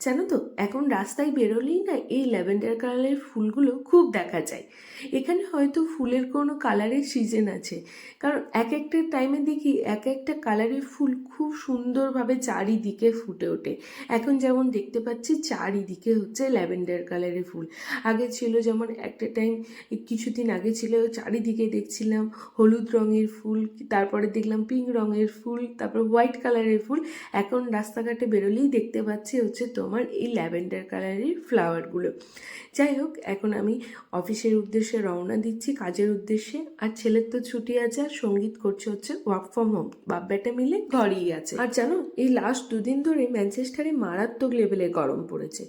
জানো তো, এখন রাস্তায় বেরোলেই না এই ল্যাভেন্ডার কালারের ফুলগুলো খুব দেখা যায়। এখানে হয়তো ফুলের কোনো কালারের সিজন আছে। কারণ এক একটা টাইমে দেখি এক একটা কালারের ফুল খুব সুন্দরভাবে চারিদিকে ফুটে ওঠে। এখন যেমন দেখতে পাচ্ছি চারিদিকে হচ্ছে ল্যাভেন্ডার কালারের ফুল। আগে ছিল যেমন একটা টাইম কিছুদিন আগে ছিল চারিদিকে দেখছিলাম হলুদ রঙের ফুল, তারপরে দেখলাম পিঙ্ক রঙের ফুল, তারপর হোয়াইট কালারের ফুল। এখন রাস্তাঘাটে বেরোলেই দেখতে পাচ্ছি হচ্ছে তোমার এই ল্যাভেন্ডার কালারের ফ্লাওয়ারগুলো। যাই হোক, এখন আমি অফিসের উদ্দেশ্যে রওনা দিচ্ছি কাজের উদ্দেশ্যে। আর ছেলের তো ছুটি আছে, আর সংগীত করছে হচ্ছে ওয়ার্ক ফ্রম হোম বাপ বেটা মিলে ঘরেই আছে। আর জানো, এই লাস্ট দুদিন ধরে ম্যানচেস্টারে মারাত্মক লেভেলে গরম পড়েছে।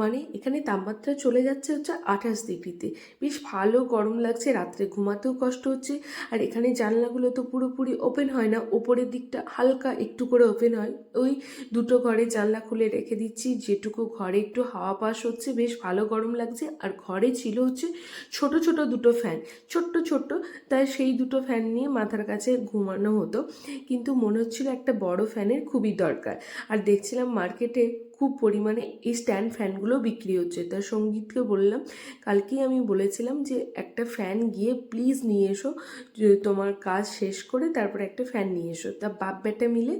মানে এখানে তাপমাত্রা চলে যাচ্ছে হচ্ছে আঠাশ ডিগ্রিতে। বেশ ভালো গরম লাগছে, রাত্রে ঘুমাতেও কষ্ট হচ্ছে। আর এখানে জানলাগুলো তো পুরোপুরি ওপেন হয় না, ওপরের দিকটা হালকা একটু করে ওপেন হয়। ওই দুটো ঘরে জানলা খুলে রেখে দিচ্ছি যেটুকু ঘরে একটু হাওয়া পাস হচ্ছে, বেশ ভালো গরম লাগছে। আর ঘরে ছিল হচ্ছে ছোট ছোট দুটো ফ্যান, ছোট্ট ছোট্ট। তাই সেই দুটো ফ্যান নিয়ে মাথার কাছে ঘুমানো হতো। কিন্তু মনে হচ্ছিল একটা বড় ফ্যানের খুবই দরকার। আর দেখছিলাম মার্কেটে খুব পরিমাণে এই স্ট্যান্ড ফ্যানগুলো বিক্রি হচ্ছে। তার সঙ্গীতকে বললাম, কালকেই আমি বলেছিলাম যে একটা ফ্যান গিয়ে প্লিজ নিয়ে এসো তোমার কাজ শেষ করে তারপরে একটা ফ্যান নিয়ে এসো। তা বাপ বেটা মিলে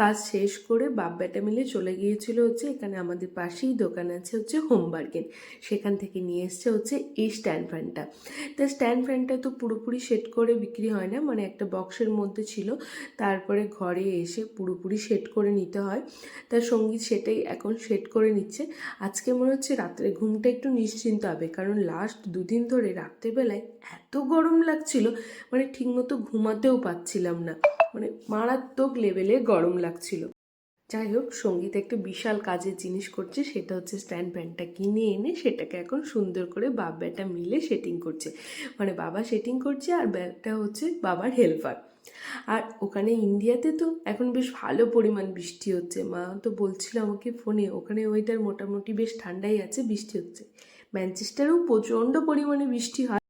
কাজ শেষ করে বাপ বেটা মিলে চলে গিয়েছিল হচ্ছে এখানে আমাদের পাশেই দোকান আছে হচ্ছে হোম বার্গেন। সেখান থেকে নিয়ে এসছে হচ্ছে এই স্ট্যান্ড ফ্যানটা। তা স্ট্যান্ড ফ্যানটা তো পুরোপুরি সেট করে বিক্রি হয় না মানে একটা বক্সের মধ্যে ছিল, তারপরে ঘরে এসে পুরোপুরি সেট করে নিতে হয়। তার সংগীত সেটাই এখন সেট করে নিচ্ছে। আজকে মনে হচ্ছে রাত্রে ঘুমটা একটু নিশ্চিন্ত হবে, কারণ লাস্ট দুদিন ধরে রাত্রেবেলায় এত গরম লাগছিল মানে ঠিকমতো ঘুমাতেও পাচ্ছিলাম না। মানে মারাত্মক লেভেলে গরম লাগছিল। যাই হোক, সংগীত একটা বিশাল কাজের জিনিস করছে, সেটা হচ্ছে স্ট্যান্ড ফ্যানটা কিনে এনে সেটাকে এখন সুন্দর করে বাপ বেটা মিলে সেটিং করছে। মানে বাবা সেটিং করছে আর ব্যাগটা হচ্ছে বাবার হেল্পার আর ওখানে ইন্ডিয়াতে তো এখন বেশ ভালো পরিমাণ বৃষ্টি হচ্ছে। মা তো বলছিল আমাকে ফোনে ওখানে ওয়েদার মোটামুটি বেশ ঠান্ডাই আছে, বৃষ্টি হচ্ছে। ম্যানচেস্টারেও প্রচণ্ড পরিমাণে বৃষ্টি হয়।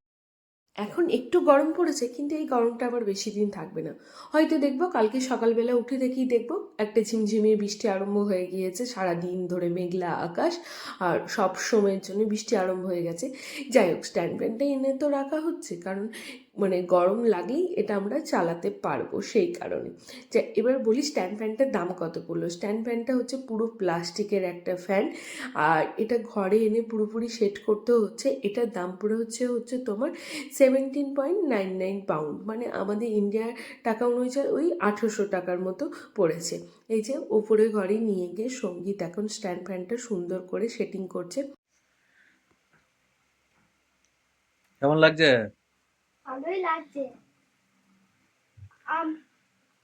এখন একটু গরম পড়েছে, কিন্তু এই গরমটা আবার বেশি দিন থাকবে না। হয়তো দেখব, কালকে সকালবেলা উঠে দেখি দেখব, একটা ঝিমঝিমিয়ে বৃষ্টি আরম্ভ হয়ে গিয়েছে সারা দিন ধরে মেঘলা আকাশ, আর সব সময়ের জন্য বৃষ্টি আরম্ভ হয়ে গেছে। যাই হোক স্ট্যান্ড ফ্যানটা এনে তো রাখা হচ্ছে, কারণ মানে গরম লাগলেই এটা আমরা চালাতে পারব সেই কারণে। যে এবার বলি স্ট্যান্ড ফ্যানটার দাম কত পড়ল? স্ট্যান্ড ফ্যানটা হচ্ছে পুরো প্লাস্টিকের একটা ফ্যান। আর এটা ঘরে এনে পুরোপুরি সেট করতে হচ্ছে। এটার দাম পড়ে হচ্ছে হচ্ছে তোমার seventeen point nine nine pound মানে আমাদের ইন্ডিয়ার টাকা অনুযায়ী ওই আঠেরোশো টাকার মতো পড়েছে। এই যে ওপরে ঘরে নিয়ে গিয়ে সংগীত এখন স্ট্যান্ড ফ্যানটা সুন্দর করে সেটিং করছে। কেমন লাগছে? ভালোই লাগছে। আম-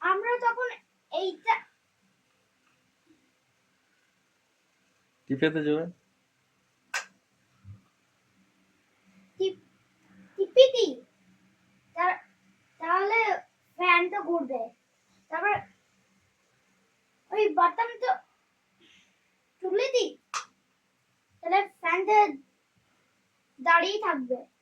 আমরা তখন এইটা টিপেতে যাবে? টিপ- টিপিতি। তা- তাহলে ফ্যানটা ঘুরবে। তারপর ওই বাটন তো তুলে দি। তাহলে ফ্যানটা দাঁড়িয়ে থাকবে।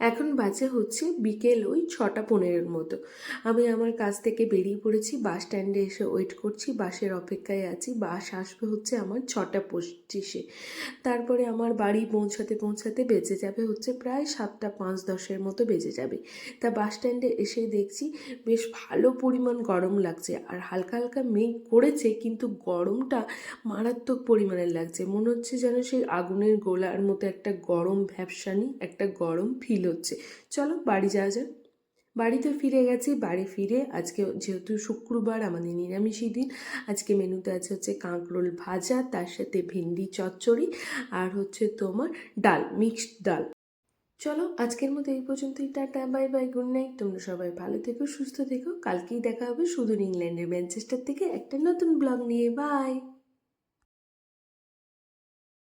এখন বাজে হচ্ছে বিকেল ওই ছটা পনেরোর মতো। আমি আমার কাছ থেকে বেরিয়ে পড়েছি, বাস স্ট্যান্ডে এসে ওয়েট করছি, বাসের অপেক্ষায় আছি, বাস আসবে হচ্ছে আমার ছটা পঁচিশে। তারপরে আমার বাড়ি পৌঁছাতে পৌঁছাতে বেজে যাবে হচ্ছে প্রায় সাতটা পাঁচ দশের মতো বেজে যাবে। তা বাস স্ট্যান্ডে এসে দেখছি বেশ ভালো পরিমাণ গরম লাগছে আর হালকা হালকা মেঘ করেছে কিন্তু গরমটা মারাত্মক পরিমাণের লাগছে। মনে হচ্ছে যেন সেই আগুনের গোলার মতো একটা গরম ভ্যাপসানি একটা গরম ফিল হচ্ছে। চলো বাড়ি যাওয়া যাক। বাড়িতে ফিরে গেছি, বাড়ি ফিরে আজকে যেহেতু শুক্রবার, আমাদের নিরামিষই দিন, আজকে মেনুতে আছে হচ্ছে কাঁকরোল ভাজা, তার সাথে ভেন্ডি চচ্চড়ি আর হচ্ছে তোমার ডাল, মিক্সড ডাল। চলো আজকের মতো এই পর্যন্তই, tata, bye bye, good night. তোমরা সবাই ভালো থেকো, সুস্থ থেকো। কালকেই দেখা হবে সুদূর ইংল্যান্ডের ম্যানচেস্টার থেকে একটা নতুন ব্লগ নিয়ে। বাই!